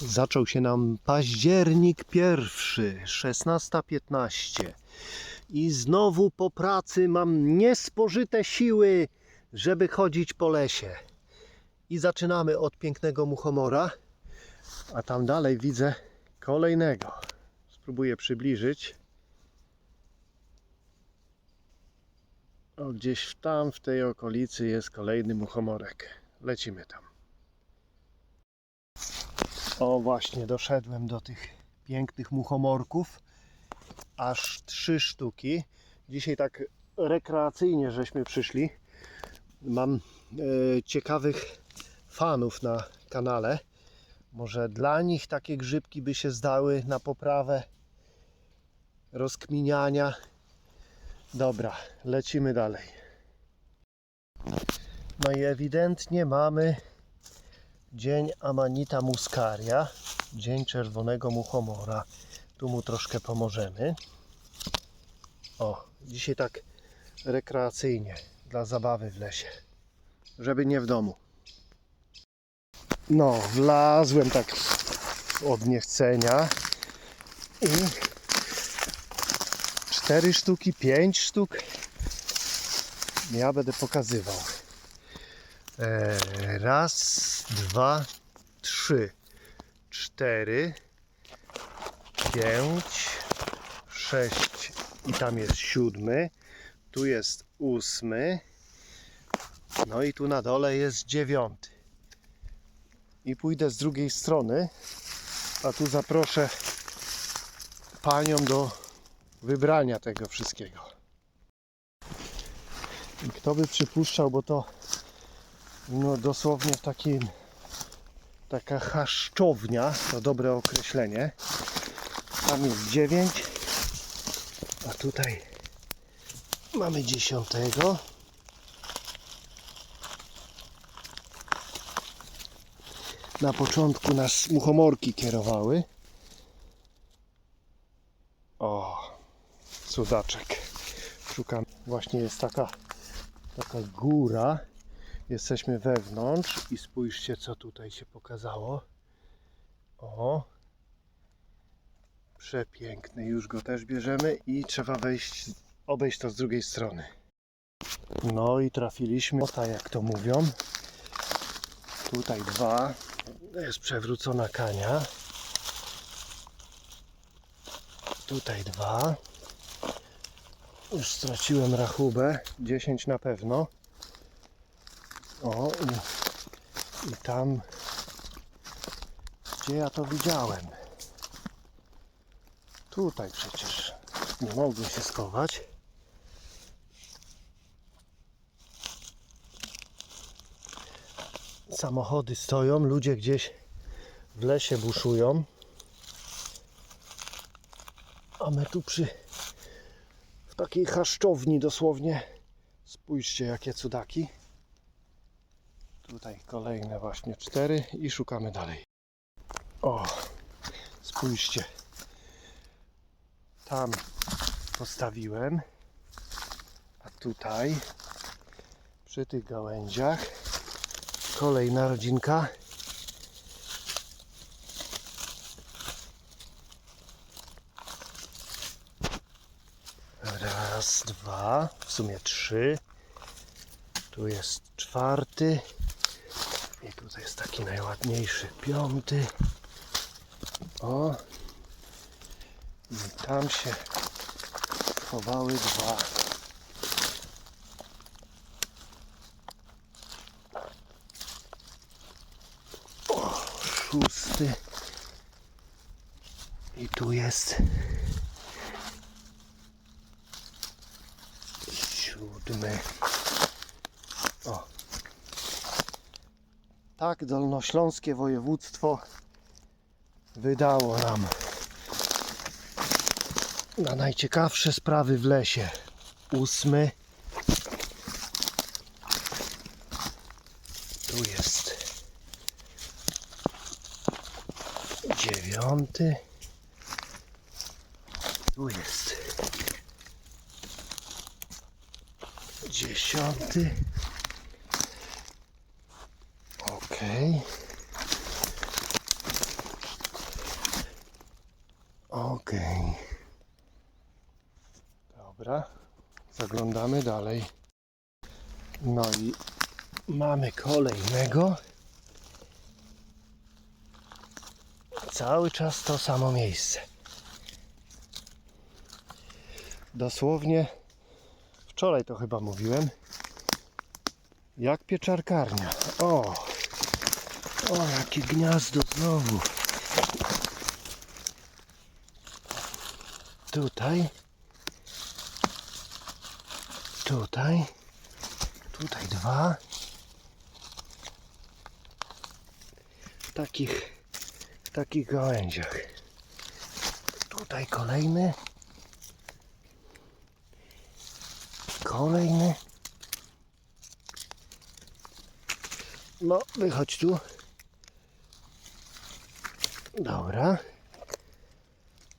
Zaczął się nam październik pierwszy, 16.15. I znowu po pracy mam niespożyte siły, żeby chodzić po lesie. I zaczynamy od pięknego muchomora, a tam dalej widzę kolejnego. Spróbuję przybliżyć. O, gdzieś tam w tej okolicy jest kolejny muchomorek. Lecimy tam. O, właśnie, doszedłem do tych pięknych muchomorków. Aż trzy sztuki. Dzisiaj tak rekreacyjnie żeśmy przyszli. Mam e, ciekawych fanów na kanale. Może dla nich takie grzybki by się zdały na poprawę rozkminiania. Dobra, lecimy dalej. No i ewidentnie mamy dzień Amanita muscaria, dzień czerwonego muchomora. Tu mu troszkę pomożemy. O, dzisiaj tak rekreacyjnie, dla zabawy w lesie, żeby nie w domu. No, wlazłem tak od niechcenia i cztery sztuki, pięć sztuk. Ja będę pokazywał. E, Raz, dwa, trzy, cztery, pięć, sześć i tam jest siódmy. Tu jest ósmy. No i tu na dole jest dziewiąty. I pójdę z drugiej strony, a tu zaproszę panią do wybrania tego wszystkiego. I kto by przypuszczał, bo to no dosłownie w takim taka chaszczownia, to dobre określenie. Tam jest 9, a tutaj mamy dziesiątego. Na początku nas muchomorki kierowały. O, cudaczek. Szukam. Właśnie jest taka, taka góra. Jesteśmy wewnątrz i spójrzcie, co tutaj się pokazało. O, przepiękny. Już go też bierzemy i trzeba wejść, obejść to z drugiej strony. No i trafiliśmy, o tak jak to mówią. Tutaj dwa. Jest przewrócona kania. Tutaj dwa. Już straciłem rachubę. 10 na pewno. O, i, i tam, gdzie ja to widziałem? Tutaj przecież nie mogłem się schować. Samochody stoją, ludzie gdzieś w lesie buszują. A my tu przy w takiej chaszczowni dosłownie. Spójrzcie jakie cudaki. Tutaj kolejne właśnie cztery i szukamy dalej. O, spójrzcie. Tam postawiłem, a tutaj przy tych gałęziach kolejna rodzinka. Raz, dwa, w sumie trzy. Tu jest czwarty. Tutaj jest taki najładniejszy piąty. O. I tam się chowały dwa. O, szósty. I tu jest siódmy. Tak Dolnośląskie Województwo wydało nam na najciekawsze sprawy w lesie. Ósmy. Tu jest dziewiąty. Tu jest dziesiąty. Okej. Okej. Dobra. Zaglądamy dalej. No i mamy kolejnego. Cały czas to samo miejsce. Dosłownie wczoraj to chyba mówiłem. Jak pieczarkarnia. O! O, jakie gniazdo znowu. Tutaj. Tutaj. Tutaj dwa. W takich, w takich gałęziach. Tutaj kolejny. Kolejny. No, wychodź tu. Dobra.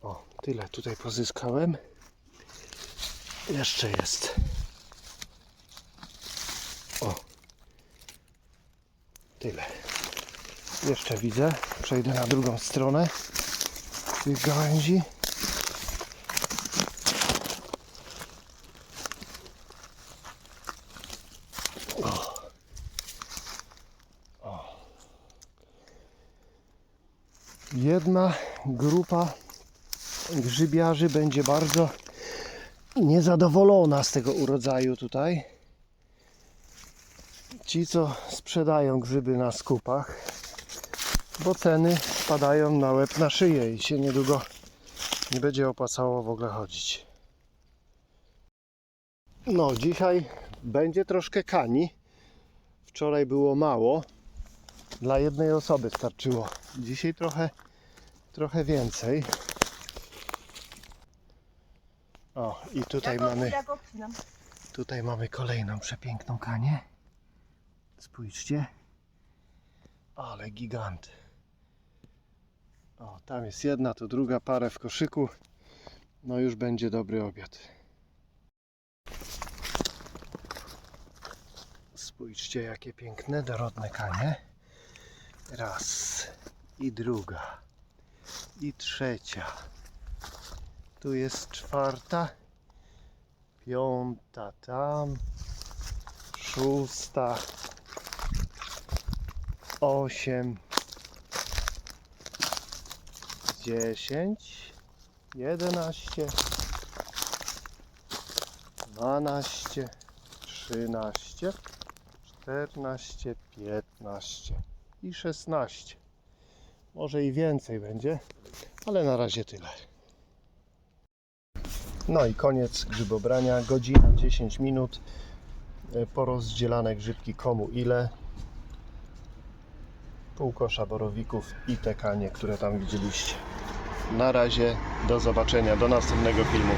O, tyle tutaj pozyskałem. Jeszcze jest. O. Tyle. Jeszcze widzę. Przejdę na drugą stronę tych gałęzi. Jedna grupa grzybiarzy będzie bardzo niezadowolona z tego urodzaju tutaj. Ci, co sprzedają grzyby na skupach, bo ceny spadają na łeb na szyję i się niedługo nie będzie opłacało w ogóle chodzić. No, dzisiaj będzie troszkę kani. Wczoraj było mało. Dla jednej osoby starczyło. Dzisiaj trochę, trochę więcej. O, i tutaj mamy, tutaj mamy kolejną przepiękną kanię. Spójrzcie. Ale gigant. O, tam jest jedna, tu druga parę w koszyku. No już będzie dobry obiad. Spójrzcie, jakie piękne, dorodne kanie. Raz i druga i trzecia. Tu jest czwarta, piąta tam, szósta, osiem, dziesięć, jedenaście, dwanaście, trzynaście, czternaście, piętnaście. I 16. Może i więcej będzie, ale na razie tyle. No i koniec grzybobrania. Godzina 10 minut. E, Porozdzielane grzybki komu ile. Pół kosza borowików i te kanie, które tam widzieliście. Na razie, do zobaczenia, do następnego filmu.